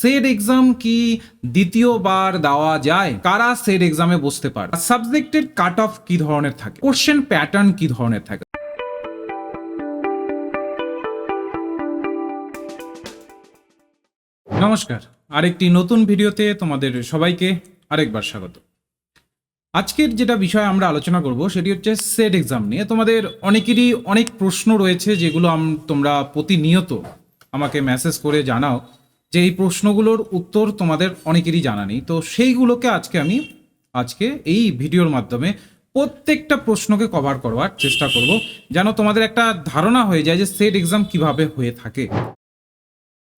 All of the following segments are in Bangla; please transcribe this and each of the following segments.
সেট এক্সাম কি দ্বিতীয়বার দেওয়া যায়? কারা সেট এক্সামে বসতে পারে? সাবজেক্টের কাট অফ কি ধরনের থাকে? কোশ্চেন প্যাটার্ন কি ধরনের থাকে? নমস্কার। আরেকটি নতুন ভিডিওতে তোমাদের সবাইকে আরেকবার স্বাগত। আজকের যেটা বিষয় আমরা আলোচনা করব সেটি হচ্ছে সেট এক্সাম নিয়ে। তোমাদের অনেকেরই অনেক প্রশ্ন রয়েছে যেগুলো তোমরা প্রতিনিয়ত আমাকে মেসেজ করে জানাও। যে এই প্রশ্নগুলোর উত্তর তোমাদের অনেকেরই জানা নেই। তো সেইগুলোকে আজকে আমি, আজকে এই ভিডিওর মাধ্যমে প্রত্যেকটা প্রশ্নকে কভার করবার চেষ্টা করব, যেন তোমাদের একটা ধারণা হয়ে যায় যে সেট এক্সাম কীভাবে হয়ে থাকে।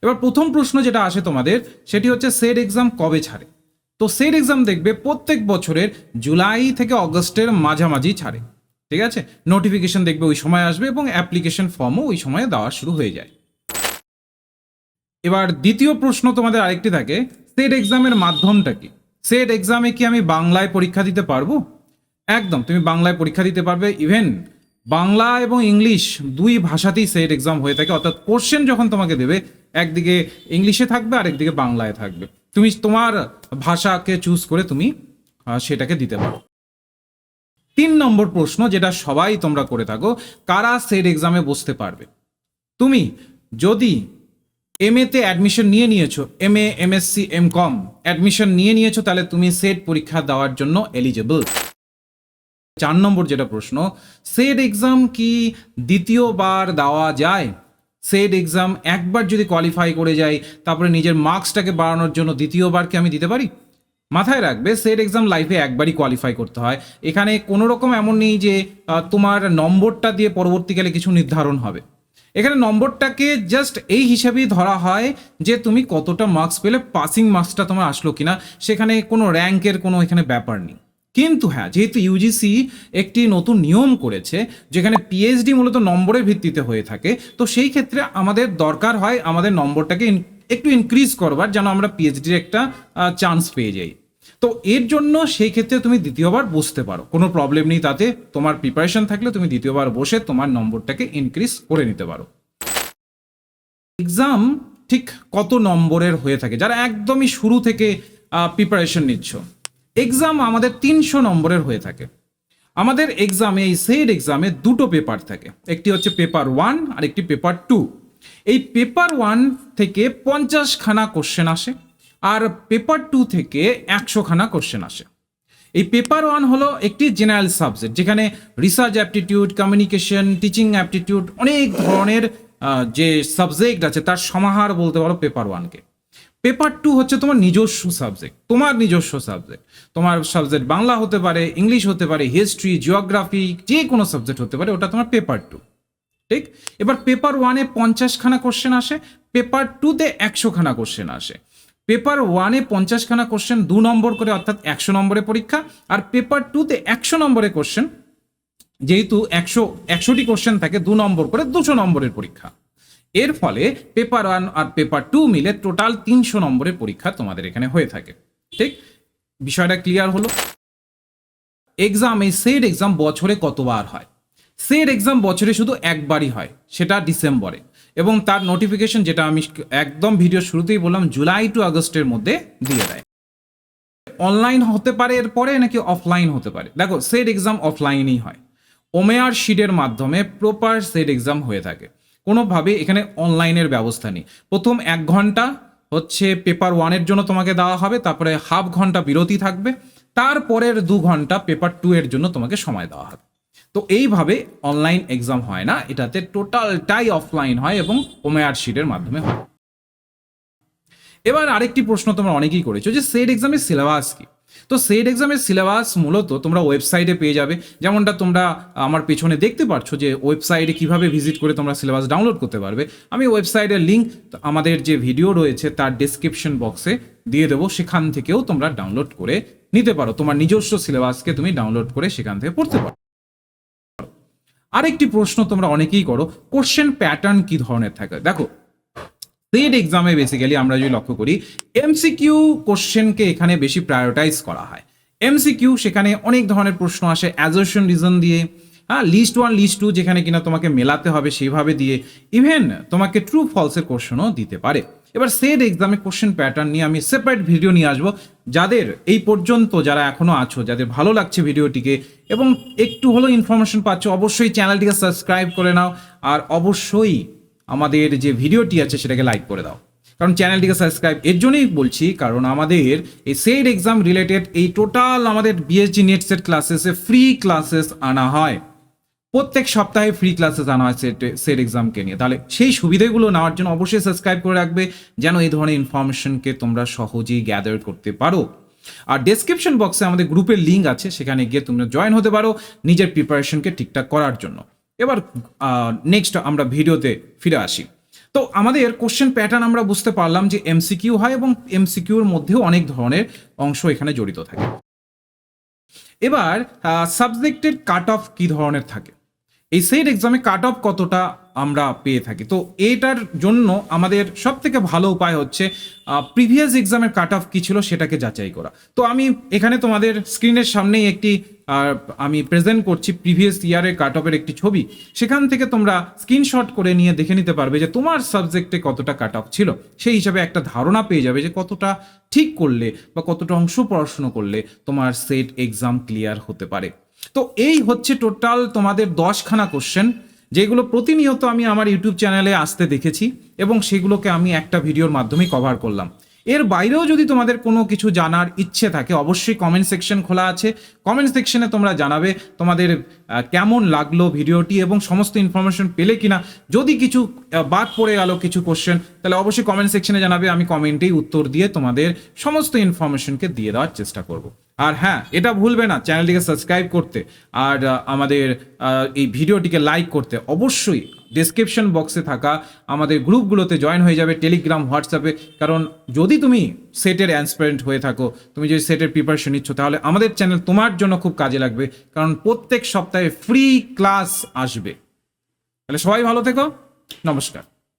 এবার প্রথম প্রশ্ন যেটা আসে তোমাদের, সেটি হচ্ছে সেট এক্সাম কবে ছাড়ে? তো সেট এক্সাম দেখবে প্রত্যেক বছরের জুলাই থেকে অগস্টের মাঝামাঝি ছাড়ে। ঠিক আছে? নোটিফিকেশন দেখবে ওই সময় আসবে এবং অ্যাপ্লিকেশন ফর্মও ওই সময়ে দেওয়া শুরু হয়ে যায়। এবার দ্বিতীয় প্রশ্ন তোমাদের আরেকটি থাকে সেট এক্সামের মাধ্যমটা কি? সেট এক্সামে কি আমি বাংলায় পরীক্ষা দিতে পারব? একদম, তুমি বাংলায় পরীক্ষা দিতে পারবে ইভেন বাংলা এবং ইংলিশ দুই ভাষাতেই সেট এক্সাম হয়ে থাকে, অর্থাৎ কোশ্চেন যখন তোমাকে দেবে, একদিকে ইংলিশে থাকবে আর একদিকে বাংলায় থাকবে। তুমি তোমার ভাষাকে চুজ করে তুমি সেটাকে দিতে পারো। তিন নম্বর প্রশ্ন যেটা সবাই তোমরা করে থাকো, কারা সেট এক্সামে বসতে পারবে? তুমি, যদি এম এতে অ্যাডমিশন নিয়ে নিয়েছো M A MSc M com admission নিয়ে নিয়েছো, তাহলে তুমি সেট পরীক্ষা দেওয়ার জন্য এলিজেবল চার নম্বর যেটা প্রশ্ন সেট এক্সাম কি দ্বিতীয়বার দেওয়া যায়? সেট এক্সাম একবার যদি কোয়ালিফাই করে যাই তারপরে নিজের মার্কসটাকে বাড়ানোর জন্য দ্বিতীয়বার কি আমি দিতে পারি? মাথায় রাখবে সেট এক্সাম লাইফে একবারই কোয়ালিফাই করতে হয়। এখানে কোনো রকম এমন নেই যে তোমার নম্বরটা দিয়ে পরবর্তীকালে কিছু নির্ধারণ হবে। এখানে নম্বরটাকে জাস্ট এই হিসাবেই ধরা হয় যে তুমি কতটা মার্কস পেলে পাসিং মার্কসটা তোমার আসলো কিনা। সেখানে কোনো র্যাঙ্কের কোনো এখানে ব্যাপার নেই। কিন্তু হ্যাঁ যেহেতু ইউজিসি একটি নতুন নিয়ম করেছে, যেখানে পিএইচডি মূলত নম্বরের ভিত্তিতে হয়ে থাকে, তো সেই ক্ষেত্রে আমাদের দরকার হয় আমাদের নম্বরটাকে একটু ইনক্রিজ করবার, যেন আমরা পিএইচডির একটা চান্স পেয়ে যাই। তো এর জন্য সেই ক্ষেত্রে তুমি দ্বিতীয়বার বসতে পারো। কোনো প্রবলেম নেই তাতে। তোমার প্রিপারেশন থাকলে তুমি দ্বিতীয়বার বসে তোমার নম্বরটাকে ইনক্রিজ করে নিতে পারো। এক্সাম ঠিক কত নম্বরের হয়ে থাকে? যারা একদমই শুরু থেকে প্রিপারেশন নিচ্ছ। এক্সাম আমাদের তিনশো নম্বরের হয়ে থাকে। আমাদের এক্সামে এই সেট এক্সামে দুটো পেপার থাকে। একটি হচ্ছে পেপার ওয়ান আর একটি পেপার টু এই পেপার ওয়ান থেকে পঞ্চাশখানা কোশ্চেন আসে। আর পেপার টু থেকে একশোখানা কোশ্চেন আসে। এই পেপার ওয়ান হলো একটি জেনারেল সাবজেক্ট যেখানে research aptitude communication teaching aptitude অনেক ধরনের যে সাবজেক্ট আছে তার সমাহার বলতে পারো পেপার ওয়ানকে পেপার টু হচ্ছে তোমার নিজস্ব সাবজেক্ট তোমার নিজস্ব সাবজেক্ট তোমার সাবজেক্ট বাংলা হতে পারে, ইংলিশ হতে পারে হিস্ট্রি জিওগ্রাফি যে কোনো সাবজেক্ট হতে পারে, ওটা তোমার পেপার টু ঠিক? এবার পেপার ওয়ানে পঞ্চাশখানা কোশ্চেন আসে পেপার টুতে একশোখানা কোশ্চেন আসে। পেপার ওয়ানে পঞ্চাশখানা কোশ্চেন দু নম্বর করে, অর্থাৎ একশো নম্বরের পরীক্ষা, আর পেপার টুতে একশো নম্বরের কোশ্চেন যেহেতু একশো, একশোটি কোশ্চেন থাকে, দু নম্বর করে দুশো নম্বরের পরীক্ষা। এর ফলে পেপার ওয়ান আর পেপার টু মিলে টোটাল তিনশো নম্বরের পরীক্ষা তোমাদের এখানে হয়ে থাকে। ঠিক? বিষয়টা ক্লিয়ার হলো? এক্সাম এই সেট এক্সাম বছরে কতবার হয়? সেট এক্সাম বছরে শুধু একবারই হয়, সেটা ডিসেম্বরে এবং তার নোটিফিকেশন যেটা আমি একদম ভিডিও শুরুতেই বললাম জুলাই টু আগস্টের মধ্যে দিয়ে দেয়। অনলাইন হতে পারে, এরপরে নাকি অফলাইন হতে পারে। দেখো সেট এক্সাম অফলাইনই হয়। ওমেয়ার শিটের মাধ্যমে প্রপার সেট এক্সাম হয়ে থাকে। কোনোভাবে এখানে অনলাইনের ব্যবস্থা নেই। প্রথম এক ঘণ্টা হচ্ছে পেপার ওয়ানের জন্য তোমাকে দেওয়া হবে, তারপরে হাফ ঘণ্টা বিরতি থাকবে, তারপরের দু ঘণ্টা পেপার টু এর জন্য তোমাকে সময় দেওয়া হবে। তো এইভাবে অনলাইন এক্সাম হয় না, এটাতে টোটালটাই অফলাইন হয় এবং ওমেয়ার শিটের মাধ্যমে হয়। এবার আরেকটি প্রশ্ন তোমরা অনেকেই করেছ যে সেট এক্সামের সিলেবাস কি? তো সেট এক্সামের সিলেবাস মূলত তোমরা ওয়েবসাইটে পেয়ে যাবে। যেমনটা তোমরা আমার পেছনে দেখতে পাচ্ছ যে ওয়েবসাইটে কীভাবে ভিজিট করে তোমরা সিলেবাস ডাউনলোড করতে পারবে। আমি ওয়েবসাইটের লিঙ্ক আমাদের যে ভিডিও রয়েছে তার ডেসক্রিপশন বক্সে দিয়ে দেবো। সেখান থেকেও তোমরা ডাউনলোড করে নিতে পারো। তোমার নিজস্ব সিলেবাসকে তুমি ডাউনলোড করে সেখান থেকে পড়তে পারো। আরেকটি প্রশ্ন তোমরা অনেকেই করো কোশ্চেন প্যাটার্ন কি ধরনের থাকে? দেখো সেট এক্সামে বেসিক্যালি আমরা যদি লক্ষ্য করি এমসিকিউ কোশ্চেনকে এখানে বেশি প্রায়োরিটাইজ করা হয়। এমসিকিউ সেখানে অনেক ধরনের প্রশ্ন আসে অ্যাজোশন রিজন দিয়ে হ্যাঁ লিস্ট ওয়ান লিস্ট টু যেখানে কিনা তোমাকে মেলাতে হবে সেইভাবে দিয়ে ইভেন তোমাকে ট্রু ফলসের কোশ্চেনও দিতে পারে। এবার সেট এক্সামে কোশ্চেন প্যাটার্ন নিয়ে আমি সেপারেট ভিডিও নিয়ে আসব। যাদের এই পর্যন্ত যারা এখনও আছো, যাদের ভালো লাগছে ভিডিওটিকে এবং একটু হলেও ইনফরমেশন পাচ্ছ, অবশ্যই চ্যানেলটিকে সাবস্ক্রাইব করে নাও আর অবশ্যই আমাদের যে ভিডিওটি আছে সেটাকে লাইক করে দাও। কারণ চ্যানেলটিকে সাবস্ক্রাইব এর জন্যই বলছি, কারণ আমাদের এই সেট এক্সাম রিলেটেড এই টোটাল আমাদের বিএসজি নেট সেট ক্লাসেসে ফ্রি ক্লাসেস আনা হয়। প্রত্যেক সপ্তাহে ফ্রি ক্লাসেস আনা হয় সেট সেট এক্সামকে নিয়ে। তাহলে সেই সুবিধাগুলো নেওয়ার জন্য অবশ্যই সাবস্ক্রাইব করে রাখবে, যেন এই ধরনের ইনফরমেশনকে তোমরা সহজেই গ্যাদার করতে পারো। আর ডেসক্রিপশন বক্সে আমাদের গ্রুপের লিঙ্ক আছে, সেখানে গিয়ে তোমরা জয়েন হতে পারো নিজের প্রিপারেশনকে ঠিকঠাক করার জন্য। এবার নেক্সট আমরা ভিডিওতে ফিরে আসি। তো আমাদের কোশ্চেন প্যাটার্ন আমরা বুঝতে পারলাম যে এমসিকিউ হয় এবং এমসিকিউর মধ্যেও অনেক ধরনের অংশ এখানে জড়িত থাকে। এবার সাবজেক্টের কাট অফ কী ধরনের থাকে? এই সেট এক্সামে কাট অফ কতটা আমরা পেয়ে থাকি? তো এটার জন্য আমাদের সব থেকে ভালো উপায় হচ্ছে প্রিভিয়াস এক্সামের কাট অফ কী ছিল সেটাকে যাচাই করা। তো আমি এখানে তোমাদের স্ক্রিনের সামনেই একটি আমি প্রেজেন্ট করছি প্রিভিয়াস ইয়ারের কাট অফের একটি ছবি। সেখান থেকে তোমরা স্ক্রিনশট করে নিয়ে দেখে নিতে পারবে যে তোমার সাবজেক্টে কতটা কাট অফ ছিল। সেই হিসাবে একটা ধারণা পেয়ে যাবে যে কতটা ঠিক করলে বা কতটা অংশ পড়াশুনো করলে তোমার সেট এক্সাম ক্লিয়ার হতে পারে। তো এই হচ্ছে টোটাল তোমাদের দশখানা কোশ্চেন যেগুলো প্রতিনিয়ত আমি আমার ইউটিউব চ্যানেলে আসতে দেখেছি এবং সেগুলোকে আমি একটা ভিডিওর মাধ্যমে কভার করলাম। এর বাইরেও যদি তোমাদের কোনো কিছু জানার ইচ্ছে থাকে, অবশ্যই কমেন্ট সেকশন খোলা আছে। কমেন্ট সেকশনে তোমরা জানাবে তোমাদের কেমন লাগল ভিডিওটি এবং সমস্ত ইনফরমেশন পেলে কিনা। যদি কিছু বাদ পড়ে গেল কিছু কোশ্চেন তাহলে অবশ্যই কমেন্ট সেকশনে জানাবে, আমি কমেন্টেই উত্তর দিয়ে তোমাদের সমস্ত ইনফরমেশনকে দিয়ে দেওয়ার চেষ্টা করব। আর হ্যাঁ এটা ভুলবে না চ্যানেলটিকে সাবস্ক্রাইব করতে, আর আমাদের এই ভিডিওটিকে লাইক করতে অবশ্যই ডেসক্রিপশন বক্সে থাকা আমাদের গ্রুপগুলোতে জয়েন হয়ে যাবে টেলিগ্রাম হোয়াটসঅ্যাপে কারণ যদি তুমি সেটের অ্যান্সপারেন্ট হয়ে থাকো, তুমি যদি সেটের প্রিপারেশন নিচ্ছ, তাহলে আমাদের চ্যানেল তোমার জন্য খুব কাজে লাগবে, কারণ প্রত্যেক সপ্তাহে ফ্রি ক্লাস আসবে। তাহলে সবাই ভালো থেকো, নমস্কার।